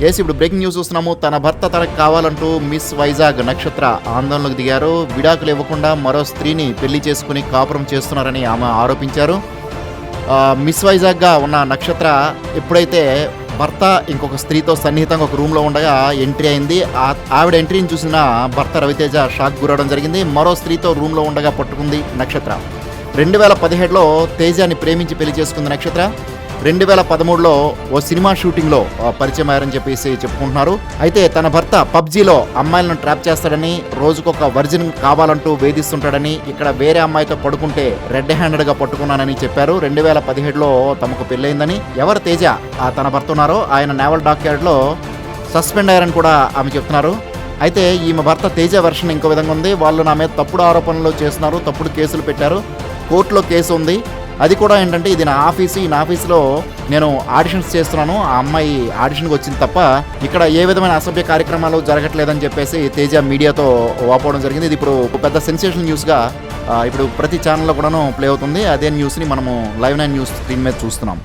Yes ఇప్పుడు breaking news చూస్తున్నాము. తన భర్త తనకు కావాలంటూ మిస్ వైజాగ్ నక్షత్ర ఆందోళనకు దిగారు. విడాకులు ఇవ్వకుండా మరో స్త్రీని పెళ్ళి చేసుకుని కాపురం చేస్తున్నారని ఆమె ఆరోపించారు. మిస్ వైజాగ్గా ఉన్న నక్షత్ర ఎప్పుడైతే భర్త ఇంకొక స్త్రీతో సన్నిహితంగా ఒక రూమ్లో ఉండగా ఎంట్రీ అయింది. ఆ- ఆవిడ ఎంట్రీని చూసిన భర్త రవితేజ షాక్ గురవడం జరిగింది. మరో స్త్రీతో రూమ్లో ఉండగా పట్టుకుంది నక్షత్ర. రెండు వేల పదిహేడులో తేజాన్ని ప్రేమించి పెళ్ళి చేసుకుంది నక్షత్ర. రెండు వేల పదమూడులో ఓ సినిమా షూటింగ్లో పరిచయం అయ్యారని చెప్పేసి చెప్పుకుంటున్నారు. అయితే తన భర్త పబ్జీలో అమ్మాయిలను ట్రాప్ చేస్తాడని రోజుకొక వర్జిన్ కావాలంటూ వేధిస్తుంటాడని ఇక్కడ వేరే అమ్మాయితో పడుకుంటే రెడ్ హ్యాండెడ్గా పట్టుకున్నానని చెప్పారు. రెండు వేల పదిహేడులో తమకు పెళ్ళైందని ఎవరు తేజ ఆ తన భర్త ఉన్నారో ఆయన నేవల్ డాక్యార్డ్లో సస్పెండ్ అయ్యారని కూడా ఆమె చెప్తున్నారు. అయితే ఈమె భర్త తేజ వెర్షన్ ఇంకో విధంగా ఉంది. వాళ్ళు నా మీద తప్పుడు ఆరోపణలు చేస్తున్నారు తప్పుడు కేసులు పెట్టారు. కోర్టులో కేసు ఉంది. అది కూడా ఏంటంటే ఇది నా ఆఫీసు ఈ నా ఆఫీస్లో నేను ఆడిషన్స్ చేస్తున్నాను. ఆ అమ్మాయి ఆడిషన్కి వచ్చింది తప్ప ఇక్కడ ఏ విధమైన అసభ్య కార్యక్రమాలు జరగట్లేదని చెప్పేసి తేజ మీడియాతో వాపోవడం జరిగింది. ఇది ఇప్పుడు ఒక పెద్ద సెన్సేషన్ న్యూస్గా ఇప్పుడు ప్రతి ఛానల్లో కూడాను ప్లే అవుతుంది. అదే న్యూస్ని మనము లైవ్ నైన్ న్యూస్ స్క్రీన్ మీద చూస్తున్నాం.